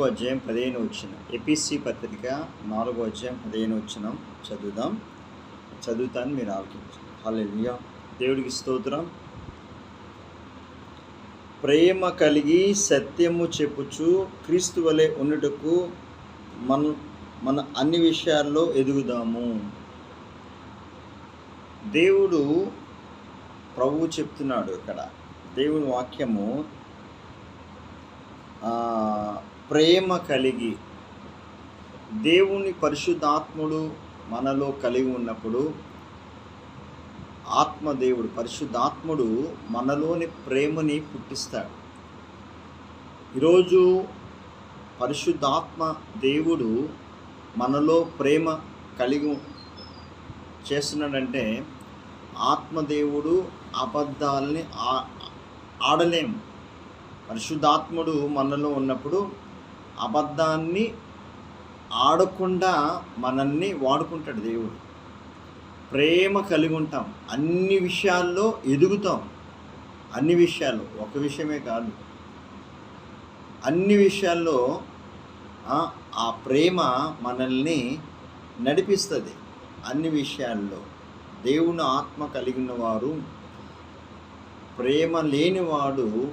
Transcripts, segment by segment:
నాలుగో అధ్యాయం పదిహేను వచ్చిన. ఎపిసి పత్రిక నాలుగో అధ్యాయం పదిహేను వచ్చిన చదువుదాం. చదువుతాను మీరు ఆలోచించండి హలో దేవుడికి స్తోత్రం. ప్రేమ కలిగి సత్యము చెప్పుచు క్రీస్తు వలె ఉండుటకు మన మన అన్ని విషయాల్లో ఎదుగుదాము. దేవుడు ప్రభువు చెప్తున్నాడు ఇక్కడ. దేవుని వాక్యము ప్రేమ కలిగి దేవుని పరిశుద్ధాత్ముడు మనలో కలిగి ఉన్నప్పుడు ఆత్మదేవుడు పరిశుద్ధాత్ముడు మనలోని ప్రేమని పుట్టిస్తాడు. ఈరోజు పరిశుద్ధాత్మ దేవుడు మనలో ప్రేమ కలిగి చేస్తున్నాడంటే ఆత్మదేవుడు అబద్ధాలని ఆడలేము పరిశుద్ధాత్ముడు మనలో ఉన్నప్పుడు అబద్ధాన్ని ఆడకుండా మనల్ని వాడుకుంటాడు దేవుడు. ప్రేమ కలిగి ఉంటాం. అన్ని విషయాల్లో ఎదుగుతాం. అన్ని విషయాలు ఒక విషయమే కాదు. అన్ని విషయాల్లో ఆ, ఆ ప్రేమ మనల్ని నడిపిస్తుంది. అన్ని విషయాల్లో. దేవుని ఆత్మ కలిగిన వారు ప్రేమ లేనివాడు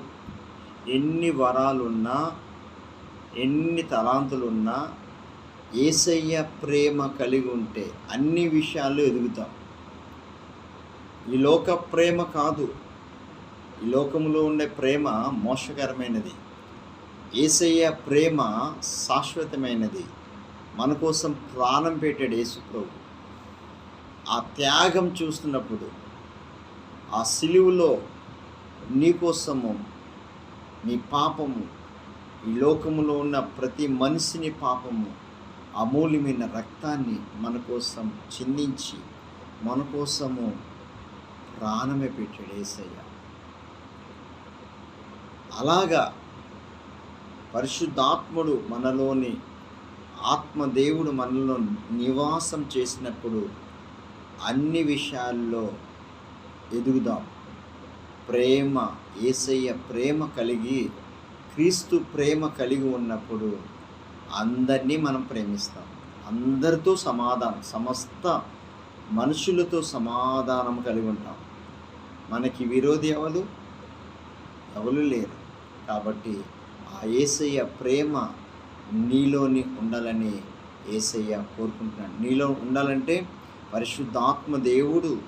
ఎన్ని వరాలున్నా ఎన్ని తలాంతులున్నా ఏసయ్య ప్రేమ కలిగి ఉంటే అన్ని విషయాల్లో ఎదుగుతాం. ఈ లోక ప్రేమ కాదు. ఈ లోకంలో ఉండే ప్రేమ మోసకరమైనది ఏసయ్య ప్రేమ శాశ్వతమైనది. మన కోసం ప్రాణం పెట్టాడు యేసుప్రభు ఆ త్యాగం చూస్తున్నప్పుడు ఆ సిలువులో నీ కోసము నీ పాపము ఈ లోకములో ఉన్న ప్రతి మనిషిని పాపము అమూల్యమైన రక్తాన్ని మన కోసం చిందించి మన కోసము ప్రాణమే పెట్టాడు ఏసయ్య. అలాగా పరిశుద్ధాత్ముడు మనలోని ఆత్మదేవుడు మనలో నివాసం చేసినప్పుడు అన్ని విషయాల్లో ఎదుగుదాం. ప్రేమ ఏసయ్య ప్రేమ కలిగి క్రీస్తు ప్రేమ కలిగి ఉన్నప్పుడు అందరినీ మనం ప్రేమిస్తాం. అందరితో సమాధానం సమస్త మనుషులతో సమాధానం కలిగి ఉంటాం. మనకి విరోధి ఎవరు? ఎవరు లేరు. కాబట్టి ఆ ఏసయ్య ప్రేమ నీలోని ఉండాలని ఏసయ్య కోరుకుంటున్నాడు. నీలో ఉండాలంటే పరిశుద్ధాత్మ దేవుడు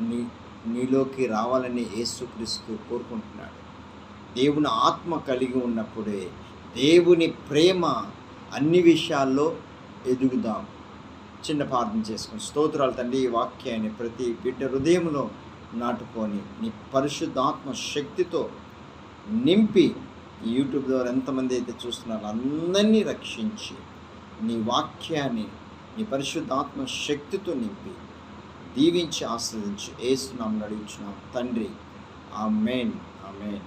నీ- నీలోకి రావాలని యేసుక్రీస్తు కోరుకుంటున్నాడు. దేవుని ఆత్మ కలిగి ఉన్నప్పుడే దేవుని ప్రేమ అన్ని విషయాల్లో ఎదుగుదాం. చిన్న ప్రార్థన చేసుకుని స్తోత్రాలు తండ్రి ఈ వాక్యాన్ని ప్రతి బిడ్డ హృదయంలో నాటుకొని నీ పరిశుద్ధాత్మ శక్తితో నింపి యూట్యూబ్ ద్వారా ఎంతమంది అయితే చూస్తున్నారో అందరినీ రక్షించి నీ వాక్యాన్ని నీ పరిశుద్ధాత్మ శక్తితో నింపి దీవించి ఆస్వాదించి ఏసునామని అడుగుచున్నాం. తండ్రి ఆ మెయిన్ ఆ మెయిన్